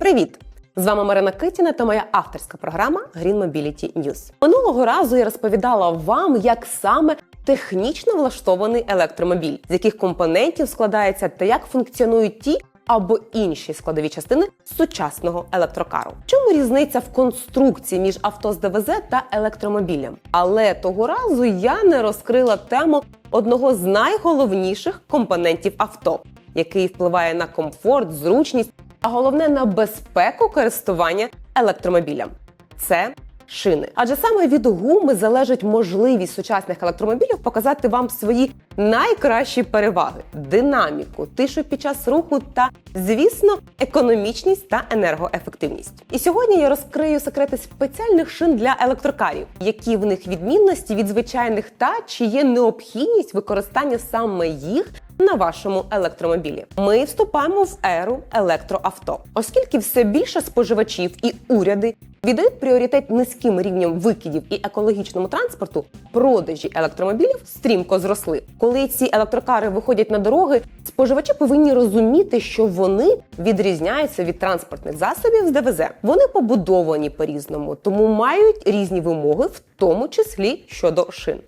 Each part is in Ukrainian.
Привіт! З вами Марина Китіна та моя авторська програма Green Mobility News. Минулого разу я розповідала вам, як саме технічно влаштований електромобіль, з яких компонентів складається та як функціонують ті або інші складові частини сучасного електрокару. Чому різниця в конструкції між авто з ДВЗ та електромобілем? Але того разу я не розкрила тему одного з найголовніших компонентів авто, який впливає на комфорт, зручність а головне на безпеку користування електромобілем. Це шини. Адже саме від гуми залежить можливість сучасних електромобілів показати вам свої найкращі переваги: динаміку, тишу під час руху та, звісно, економічність та енергоефективність. І сьогодні я розкрию секрети спеціальних шин для електрокарів, які в них відмінності від звичайних та чи є необхідність використання саме їх на вашому електромобілі. Ми вступаємо в еру електроавто, оскільки все більше споживачів і уряди віддають пріоритет низьким рівням викидів і екологічному транспорту. Продажі електромобілів стрімко зросли. Коли ці електрокари виходять на дороги, споживачі повинні розуміти, що вони відрізняються від транспортних засобів з ДВЗ. Вони побудовані по-різному, тому мають різні вимоги, в тому числі щодо шин.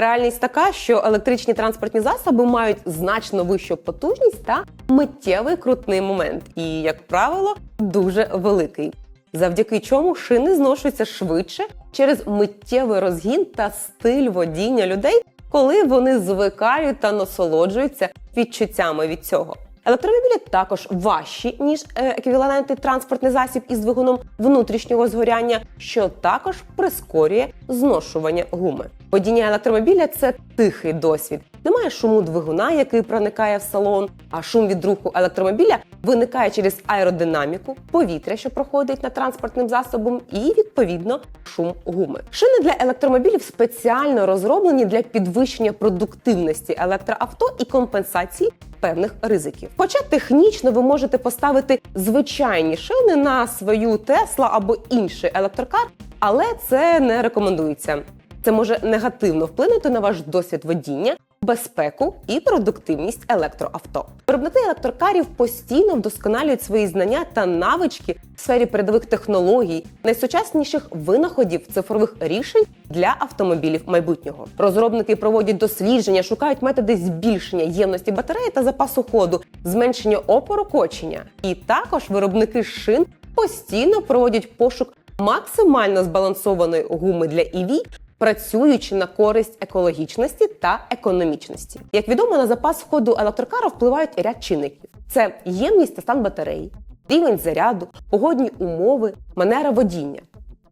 Реальність така, що електричні транспортні засоби мають значно вищу потужність та миттєвий крутний момент, і, як правило, дуже великий. Завдяки чому шини зношуються швидше через миттєвий розгін та стиль водіння людей, коли вони звикають та насолоджуються відчуттями від цього. Електромобілі також важчі ніж еквіваленти еквівалентний транспортний засіб із двигуном внутрішнього згоряння, що також прискорює зношування гуми. Водіння електромобіля це тихий досвід. Немає шуму двигуна, який проникає в салон. А шум від руху електромобіля виникає через аеродинаміку, повітря, що проходить над транспортним засобом, і відповідно шум гуми. Шини для електромобілів спеціально розроблені для підвищення продуктивності електроавто і компенсації певних ризиків. Хоча технічно ви можете поставити звичайні шини на свою Тесла або інший електрокар, але це не рекомендується. Це може негативно вплинути на ваш досвід водіння, безпеку і продуктивність електроавто. Виробники електрокарів постійно вдосконалюють свої знання та навички в сфері передових технологій, найсучасніших винаходів цифрових рішень для автомобілів майбутнього. Розробники проводять дослідження, шукають методи збільшення ємності батареї та запасу ходу, зменшення опору кочення. І також виробники шин постійно проводять пошук максимально збалансованої гуми для EV, працюючи на користь екологічності та економічності. Як відомо, на запас ходу електрокара впливають ряд чинників: це ємність та стан батареї, рівень заряду, погодні умови, манера водіння.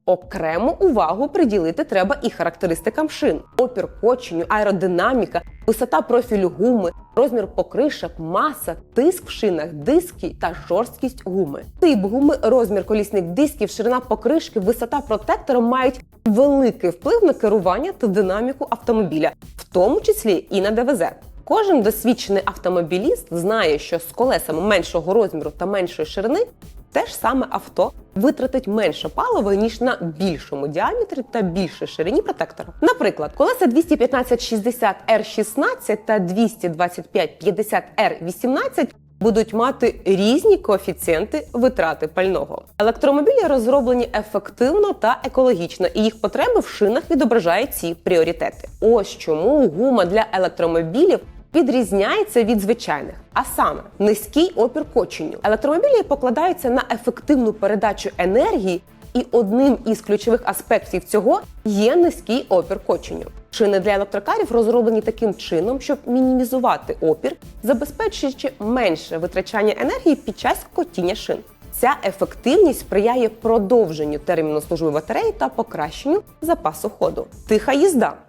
Окрему увагу приділити треба і характеристикам шин: опір коченню, аеродинаміка, висота профілю гуми, розмір покришок, маса, тиск в шинах, диски та жорсткість гуми. Тип гуми, розмір колісних дисків, ширина покришки, висота протектора мають великий вплив на керування та динаміку автомобіля, в тому числі і на ДВЗ. Кожен досвідчений автомобіліст знає, що з колесами меншого розміру та меншої ширини те ж саме авто витратить менше палива, ніж на більшому діаметрі та більшій ширині протектора. Наприклад, колеса 215-60 R16 та 225-50 R18 будуть мати різні коефіцієнти витрати пального. Електромобілі розроблені ефективно та екологічно, і їх потреби в шинах відображають ці пріоритети. Ось чому гума для електромобілів відрізняється від звичайних, а саме низький опір коченню. Електромобілі покладаються на ефективну передачу енергії, і одним із ключових аспектів цього є низький опір коченю. Шини для електрокарів розроблені таким чином, щоб мінімізувати опір, забезпечуючи менше витрачання енергії під час котіння шин. Ця ефективність сприяє продовженню терміну служби батареї та покращенню запасу ходу. Тиха їзда.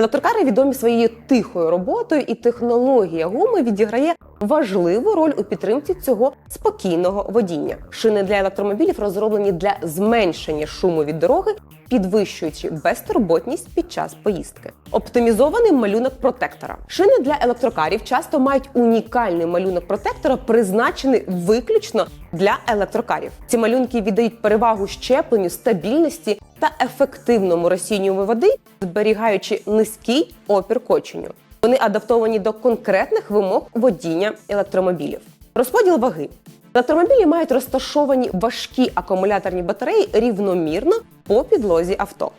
Електрокари відомі своєю тихою роботою, і технологія гуми відіграє важливу роль у підтримці цього спокійного водіння. Шини для електромобілів розроблені для зменшення шуму від дороги, підвищуючи безтурботність під час поїздки. Оптимізований малюнок протектора. Шини для електрокарів часто мають унікальний малюнок протектора, призначений виключно для електрокарів. Ці малюнки віддають перевагу щепленню, стабільності та ефективному розсіннюванню води, зберігаючи низький опір коченню. Вони адаптовані до конкретних вимог водіння електромобілів. Розподіл ваги. Електромобілі мають розташовані важкі акумуляторні батареї рівномірно по підлозі авто.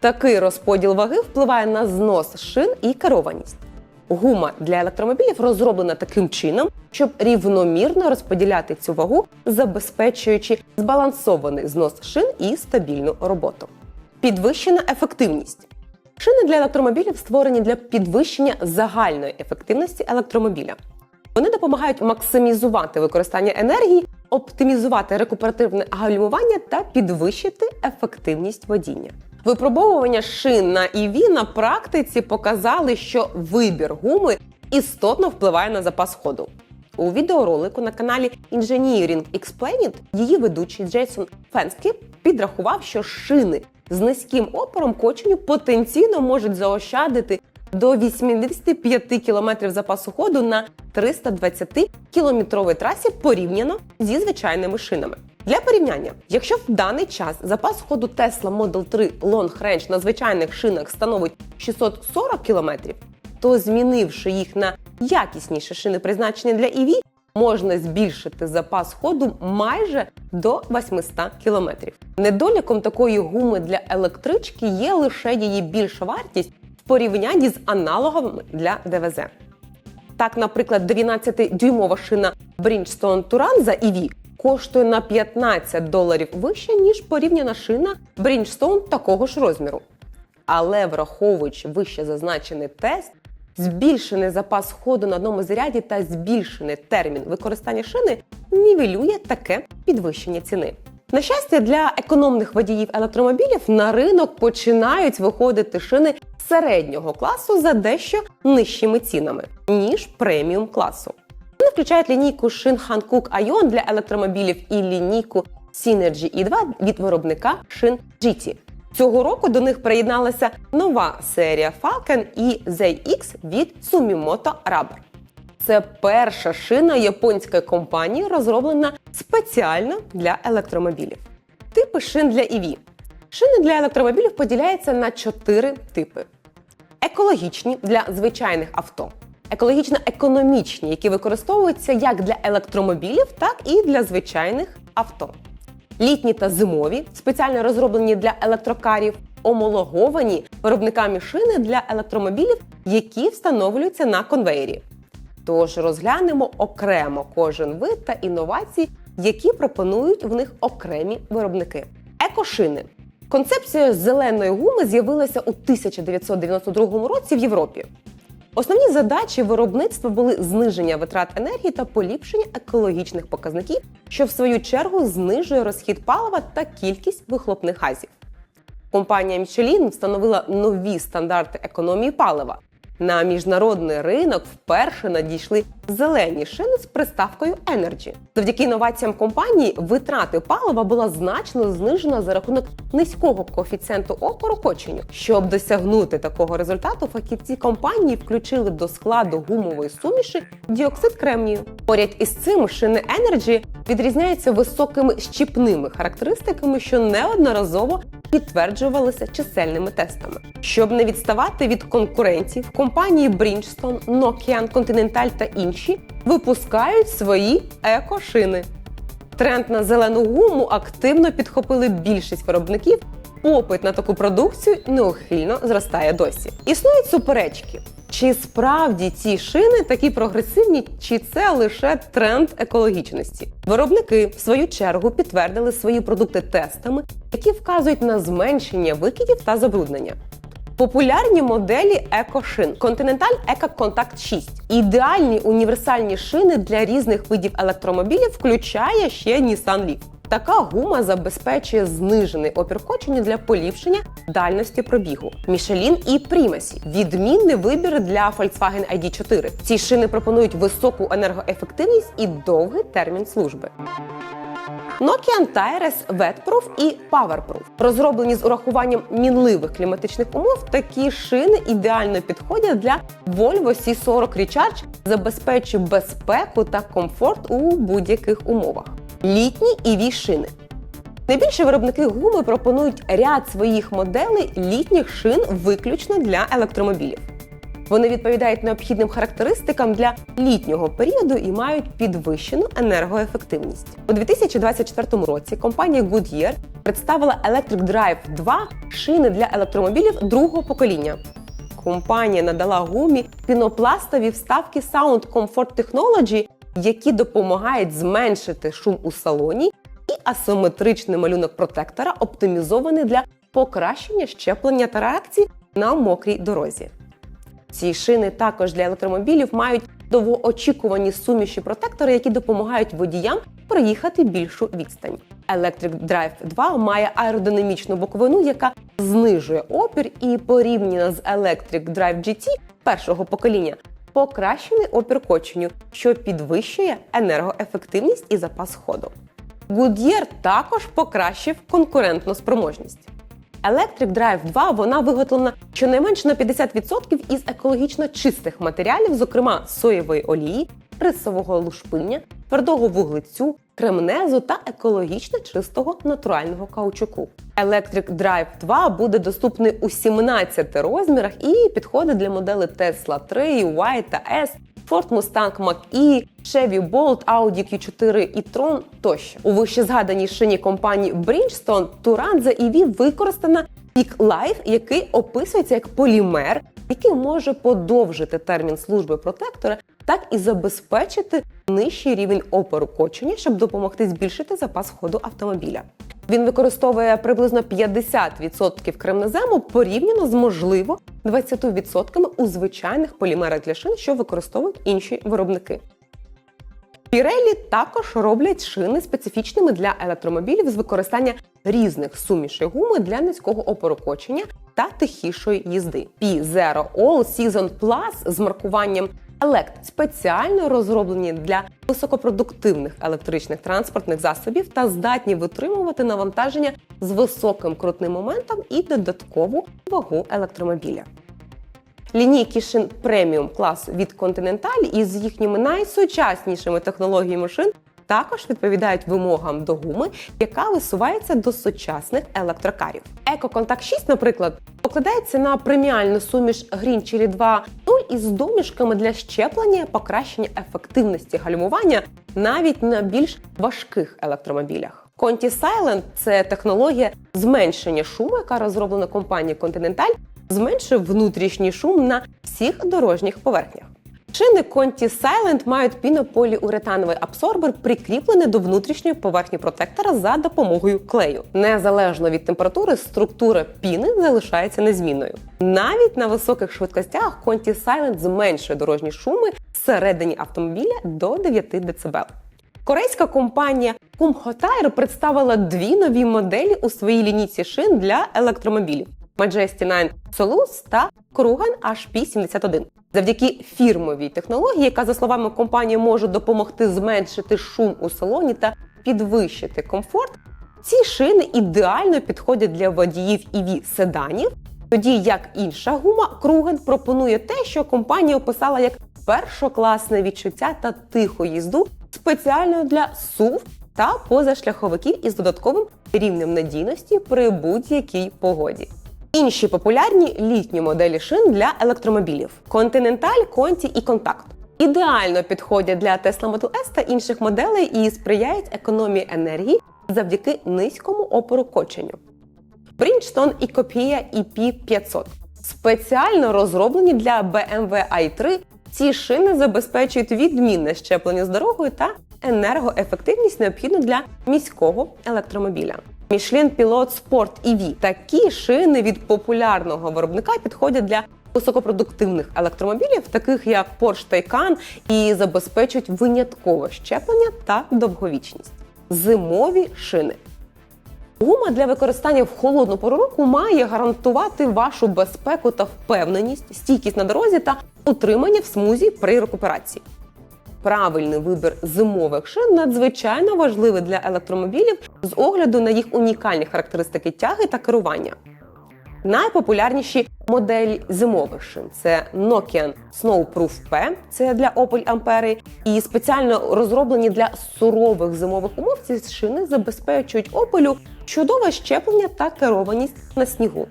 Такий розподіл ваги впливає на знос шин і керованість. Гума для електромобілів розроблена таким чином, щоб рівномірно розподіляти цю вагу, забезпечуючи збалансований знос шин і стабільну роботу. Підвищена ефективність. Шини для електромобілів створені для підвищення загальної ефективності електромобіля. Вони допомагають максимізувати використання енергії, оптимізувати рекуперативне гальмування та підвищити ефективність водіння. Випробовування шин на EV на практиці показали, що вибір гуми істотно впливає на запас ходу. У відеоролику на каналі Engineering Explained її ведучий Джейсон Фенскі підрахував, що шини з низьким опором коченню потенційно можуть заощадити до 85 км запасу ходу на 320 кілометровій трасі порівняно зі звичайними шинами. Для порівняння, якщо в даний час запас ходу Tesla Model 3 Long Range на звичайних шинах становить 640 км, то змінивши їх на якісніші шини, призначені для EV, можна збільшити запас ходу майже до 800 км. Недоліком такої гуми для електрички є лише її більша вартість порівнянні з аналоговими для ДВЗ. Так, наприклад, 12-дюймова шина Bridgestone Touran за EV коштує на 15 доларів вище, ніж порівняна шина Bridgestone такого ж розміру. Але враховуючи вище зазначений тест, збільшений запас ходу на одному заряді та збільшений термін використання шини нівелює таке підвищення ціни. На щастя, для економних водіїв електромобілів на ринок починають виходити шини середнього класу за дещо нижчими цінами, ніж преміум класу. Вони включають лінійку шин Hankook Ion для електромобілів і лінійку Synergy E2 від виробника шин GT. Цього року до них приєдналася нова серія Falcon і ZX від Sumimoto Rubber. Це перша шина японської компанії, розроблена спеціально для електромобілів. Типи шин для EV. Шини для електромобілів поділяються на чотири типи: екологічні для звичайних авто, екологічно економічні, які використовуються як для електромобілів, так і для звичайних авто. Літні та зимові, спеціально розроблені для електрокарів, омологовані виробниками шини для електромобілів, які встановлюються на конвеєрі. Тож розглянемо окремо кожен вид та інновації, які пропонують в них окремі виробники. Екошини. Концепція зеленої гуми з'явилася у 1992 році в Європі. Основні задачі виробництва були зниження витрат енергії та поліпшення екологічних показників, що в свою чергу знижує розхід палива та кількість вихлопних газів. Компанія Michelin встановила нові стандарти економії палива. На міжнародний ринок вперше надійшли зелені шини з приставкою Energy. Завдяки інноваціям компанії витрати палива була значно знижена за рахунок низького коефіцієнту опору. Щоб досягнути такого результату, фахівці компанії включили до складу гумової суміші діоксид кремнію. Поряд із цим шини Energy відрізняються високими щіпними характеристиками, що неодноразово підтверджувалися чисельними тестами. Щоб не відставати від конкурентів, компанії Bridgestone, Nokian, Continental та інші випускають свої екошини. Тренд на зелену гуму активно підхопили більшість виробників. Попит на таку продукцію неухильно зростає досі. Існують суперечки. Чи справді ці шини такі прогресивні, чи це лише тренд екологічності? Виробники в свою чергу підтвердили свої продукти тестами, які вказують на зменшення викидів та забруднення. Популярні моделі екошин Continental Eco Contact 6. Ідеальні універсальні шини для різних видів електромобілів включає ще Nissan Leaf. Така гума забезпечує знижений опір коченю для поліпшення дальності пробігу. Michelin і Primacy – відмінний вибір для Volkswagen ID4. Ці шини пропонують високу енергоефективність і довгий термін служби. Nokian Tyres Wetproof і Powerproof. Розроблені з урахуванням мінливих кліматичних умов, такі шини ідеально підходять для Volvo C40 Recharge, забезпечують безпеку та комфорт у будь-яких умовах. Літні EV шини. Найбільші виробники гуми пропонують ряд своїх моделей літніх шин виключно для електромобілів. Вони відповідають необхідним характеристикам для літнього періоду і мають підвищену енергоефективність. У 2024 році компанія Goodyear представила Electric Drive 2 шини для електромобілів другого покоління. Компанія надала гумі пінопластові вставки Sound Comfort Technology, які допомагають зменшити шум у салоні, і асиметричний малюнок протектора оптимізований для покращення щеплення та реакції на мокрій дорозі. Ці шини також для електромобілів мають довгоочікувані суміші протектори, які допомагають водіям проїхати більшу відстань. Electric Drive 2 має аеродинамічну боковину, яка знижує опір, і порівняно з Electric Drive GT першого покоління покращений опір коченню, що підвищує енергоефективність і запас ходу. Goodyear також покращив конкурентну спроможність. Electric Drive 2 вона виготовлена щонайменше на 50% із екологічно чистих матеріалів, зокрема соєвої олії, рисового лушпиння, твердого вуглецю, кремнезу та екологічно чистого натурального каучуку. Electric Drive 2 буде доступний у 17 розмірах і підходить для моделей Tesla 3, Y та S, Ford Mustang Mach-E, Chevy Bolt, Audi Q4 і Tron тощо. У вищезгаданій шині компанії Bridgestone Turanza EV використана Peak Life, який описується як полімер, який може подовжити термін служби протектора, так і забезпечити нижчий рівень опору кочення, щоб допомогти збільшити запас ходу автомобіля. Він використовує приблизно 50% кремнезему порівняно з можливо 20% у звичайних полімерах для шин, що використовують інші виробники. Pirelli також роблять шини специфічними для електромобілів з використання різних сумішей гуми для низького опору кочення та тихішої їзди. P0 All Season Plus з маркуванням Elect спеціально розроблені для високопродуктивних електричних транспортних засобів та здатні витримувати навантаження з високим крутним моментом і додаткову вагу електромобіля. Лінійки шин преміум класу від Continental із їхніми найсучаснішими технологіями шин також відповідають вимогам до гуми, яка висувається до сучасних електрокарів. EcoContact 6, наприклад, покладається на преміальну суміш Green Chili 2.0 із домішками для щеплення покращення ефективності гальмування навіть на більш важких електромобілях. Conti Silent – це технологія зменшення шуму, яка розроблена компанією Continental, зменшує внутрішній шум на всіх дорожніх поверхнях. Шини Conti Silent мають пінополіуретановий абсорбер, прикріплений до внутрішньої поверхні протектора за допомогою клею. Незалежно від температури, структура піни залишається незмінною. Навіть на високих швидкостях Conti Silent зменшує дорожні шуми всередині автомобіля до 9 дБ. Корейська компанія Kumho представила дві нові моделі у своїй лінійці шин для електромобілів. Majesty 9 Solus та Krugan HP71. Завдяки фірмовій технології, яка, за словами компанії, може допомогти зменшити шум у салоні та підвищити комфорт, ці шини ідеально підходять для водіїв EV седанів, тоді як інша гума Krugen пропонує те, що компанія описала як першокласне відчуття та тиху їзду спеціально для SUV та позашляховиків із додатковим рівнем надійності при будь-якій погоді. Інші популярні літні моделі шин для електромобілів: Continental, Conti і Contact. Ідеально підходять для Tesla Model S та інших моделей і сприяють економії енергії завдяки низькому опору коченню. Bridgestone і Copia EP500 спеціально розроблені для BMW i3. Ці шини забезпечують відмінне щеплення з дорогою та енергоефективність необхідну для міського електромобіля. Michelin Pilot Sport EV. Такі шини від популярного виробника підходять для високопродуктивних електромобілів, таких як Porsche Taycan, і забезпечують виняткове щеплення та довговічність. Зимові шини. Гума для використання в холодну пору року має гарантувати вашу безпеку та впевненість, стійкість на дорозі та утримання в смузі при рекуперації. Правильний вибір зимових шин надзвичайно важливий для електромобілів з огляду на їх унікальні характеристики тяги та керування. Найпопулярніші моделі зимових шин це Nokian Snowproof P, це для Opel Ampere, і спеціально розроблені для сурових зимових умов ці шини забезпечують Opel чудове щеплення та керованість на снігу.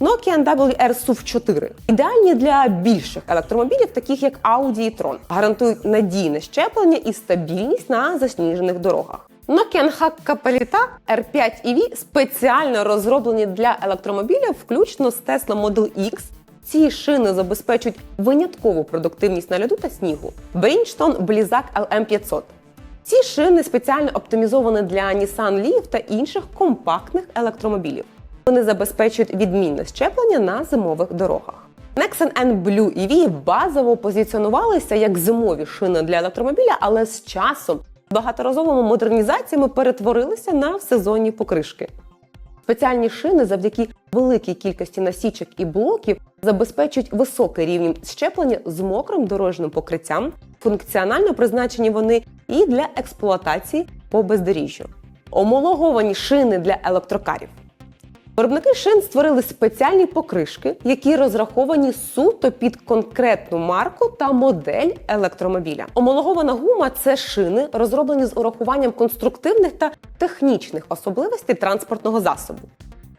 Nokian WR SUV 4 ідеальні для більших електромобілів, таких як Audi і Tron. Гарантують надійне щеплення і стабільність на засніжених дорогах. Nokian Hakkapeliitta R5 EV спеціально розроблені для електромобілів, включно з Tesla Model X. Ці шини забезпечують виняткову продуктивність на льоду та снігу. Bridgestone Blizzak LM500. Ці шини спеціально оптимізовані для Nissan Leaf та інших компактних електромобілів. Вони забезпечують відмінне щеплення на зимових дорогах. Nexen N Blue EV базово позиціонувалися як зимові шини для електромобіля, але з часом багаторазовими модернізаціями перетворилися на сезонні покришки. Спеціальні шини завдяки великій кількості насічок і блоків забезпечують високий рівень щеплення з мокрим дорожнім покриттям. Функціонально призначені вони і для експлуатації по бездоріжжю. Омологовані шини для електрокарів. Виробники шин створили спеціальні покришки, які розраховані суто під конкретну марку та модель електромобіля. Омологована гума це шини, розроблені з урахуванням конструктивних та технічних особливостей транспортного засобу.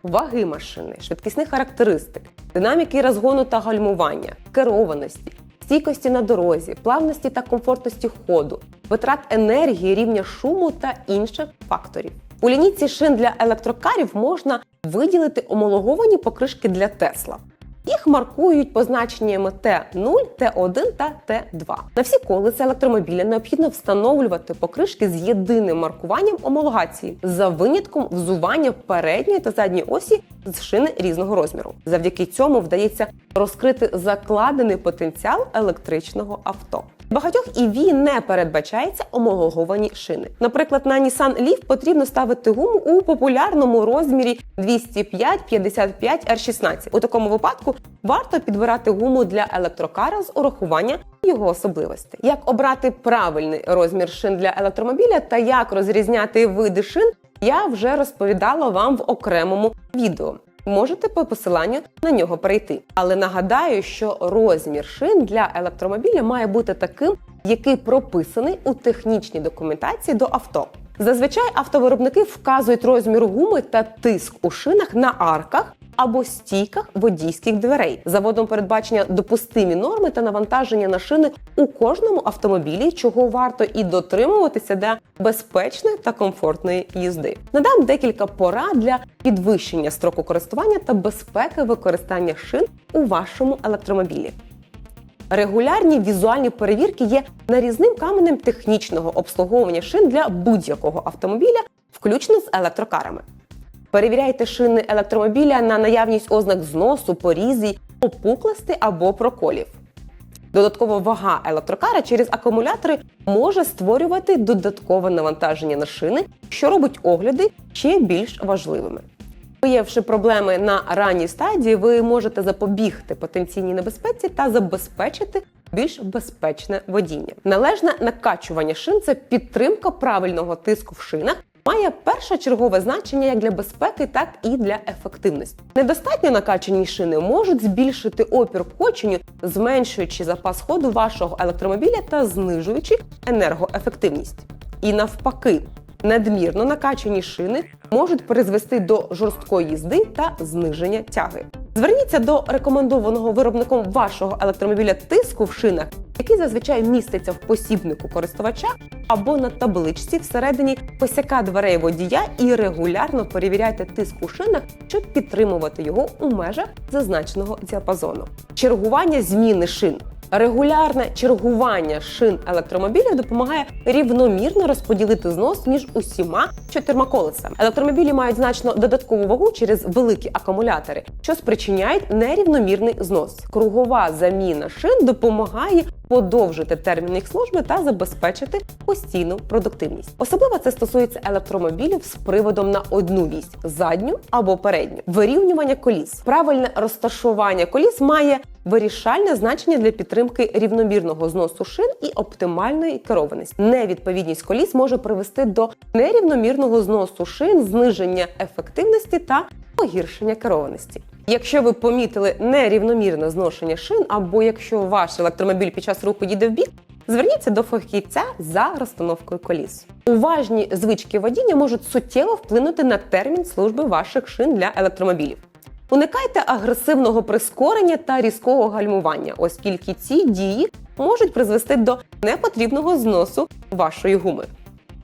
Ваги машини, швидкісних характеристик, динаміки розгону та гальмування, керованості, стійкості на дорозі, плавності та комфортності ходу, витрат енергії, рівня шуму та інших факторів. У лінійці шин для електрокарів можна виділити омологовані покришки для Тесла. Їх маркують позначеннями Т0, Т1 та Т2. На всі колеса електромобіля необхідно встановлювати покришки з єдиним маркуванням омологації за винятком взування передньої та задньої осі з шини різного розміру. Завдяки цьому вдається розкрити закладений потенціал електричного авто. Багатьох EV не передбачається омологовані шини. Наприклад, на Nissan Leaf потрібно ставити гуму у популярному розмірі 205-55 R16. У такому випадку варто підбирати гуму для електрокара з урахування його особливостей. Як обрати правильний розмір шин для електромобіля та як розрізняти види шин, я вже розповідала вам в окремому відео. Можете по посиланню на нього перейти. Але нагадаю, що розмір шин для електромобіля має бути таким, який прописаний у технічній документації до авто. Зазвичай автовиробники вказують розмір гуми та тиск у шинах на арках або стійках водійських дверей. Заводом передбачення допустимі норми та навантаження на шини у кожному автомобілі, чого варто і дотримуватися для безпечної та комфортної їзди. Надам декілька порад для підвищення строку користування та безпеки використання шин у вашому електромобілі. Регулярні візуальні перевірки є нарізним каменем технічного обслуговування шин для будь-якого автомобіля, включно з електрокарами. Перевіряйте шини електромобіля на наявність ознак зносу, порізів, опуклості або проколів. Додаткова вага електрокара через акумулятори може створювати додаткове навантаження на шини, що робить огляди ще більш важливими. Виявивши проблеми на ранній стадії, ви можете запобігти потенційній небезпеці та забезпечити більш безпечне водіння. Належне накачування шин це підтримка правильного тиску в шинах. Має першочергове значення як для безпеки, так і для ефективності. Недостатньо накачані шини можуть збільшити опір коченню, зменшуючи запас ходу вашого електромобіля та знижуючи енергоефективність. І навпаки, надмірно накачані шини можуть призвести до жорсткої їзди та зниження тяги. Зверніться до рекомендованого виробником вашого електромобіля тиску в шинах, який зазвичай міститься в посібнику користувача або на табличці всередині косяка дверей водія і регулярно перевіряйте тиск у шинах, щоб підтримувати його у межах зазначеного діапазону. Чергування зміни шин. Регулярне чергування шин електромобілів допомагає рівномірно розподілити знос між усіма чотирма колесами. Електромобілі мають значно додаткову вагу через великі акумулятори, що спричиняють нерівномірний знос. Кругова заміна шин допомагає подовжити термін їх служби та забезпечити постійну продуктивність. Особливо це стосується електромобілів з приводом на одну вісь задню або передню. Вирівнювання коліс. Правильне розташування коліс має вирішальне значення для підтримки рівномірного зносу шин і оптимальної керованості. Невідповідність коліс може привести до нерівномірного зносу шин, зниження ефективності та погіршення керованості. Якщо ви помітили нерівномірне зношення шин, або якщо ваш електромобіль під час руху їде в бік, зверніться до фахівця за розстановкою коліс. Уважні звички водіння можуть суттєво вплинути на термін служби ваших шин для електромобілів. Уникайте агресивного прискорення та різкого гальмування, оскільки ці дії можуть призвести до непотрібного зносу вашої гуми.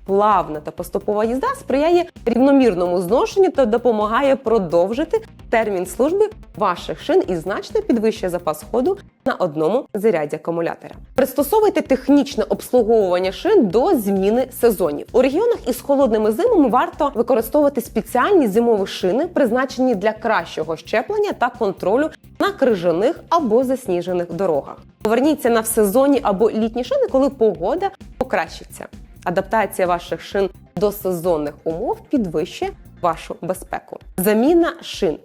Плавна та поступова їзда сприяє рівномірному зношенню та допомагає продовжити термін служби ваших шин і значно підвищує запас ходу на одному заряді акумулятора. Пристосовуйте технічне обслуговування шин до зміни сезонів. У регіонах із холодними зимами варто використовувати спеціальні зимові шини, призначені для кращого щеплення та контролю на крижаних або засніжених дорогах. Поверніться на всезонні або літні шини, коли погода покращиться. Адаптація ваших шин до сезонних умов підвищує вашу безпеку. Заміна шин.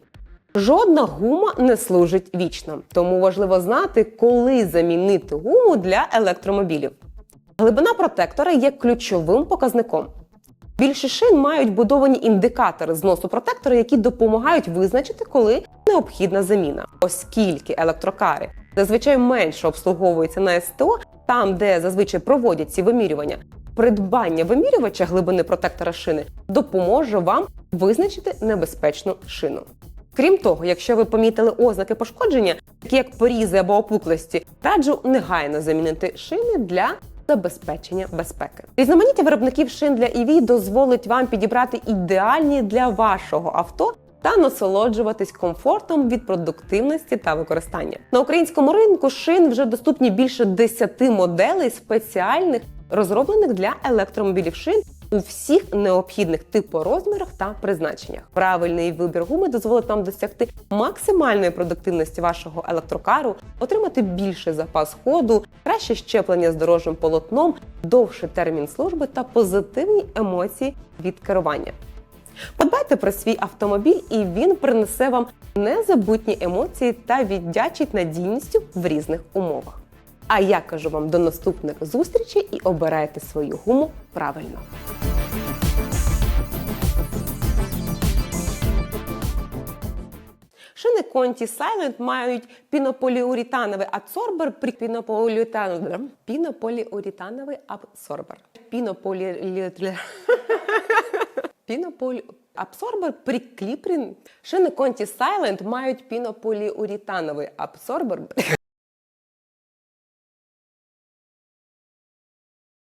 Жодна гума не служить вічно, тому важливо знати, коли замінити гуму для електромобілів. Глибина протектора є ключовим показником. Більше шин мають будовані індикатори зносу протектора, які допомагають визначити, коли необхідна заміна, оскільки електрокари зазвичай менше обслуговуються на СТО, там, де зазвичай проводять ці вимірювання. Придбання вимірювача глибини протектора шини допоможе вам визначити небезпечну шину. Крім того, якщо ви помітили ознаки пошкодження, такі як порізи або опуклості, раджу негайно замінити шини для забезпечення безпеки. Різноманіття виробників шин для EV дозволить вам підібрати ідеальні для вашого авто та насолоджуватись комфортом від продуктивності та використання. На українському ринку шин вже доступні більше 10 моделей спеціальних розроблених для електромобілів шин у всіх необхідних типорозмірах та призначеннях. Правильний вибір гуми дозволить вам досягти максимальної продуктивності вашого електрокару, отримати більший запас ходу, краще щеплення з дорожнім полотном, довший термін служби та позитивні емоції від керування. Подбайте про свій автомобіль, і він принесе вам незабутні емоції та віддячить надійністю в різних умовах. А я кажу вам до наступних зустрічей і обирайте свою гуму правильно. Шини Conti Silent мають пінополіуретановий адсорбер при пінополіуретановий пінополіуретановий абсорбер. Пінополі... Пінополі... Абсорбер прикріплен. Шини Conti Silent мають пінополіуретановий абсорбер.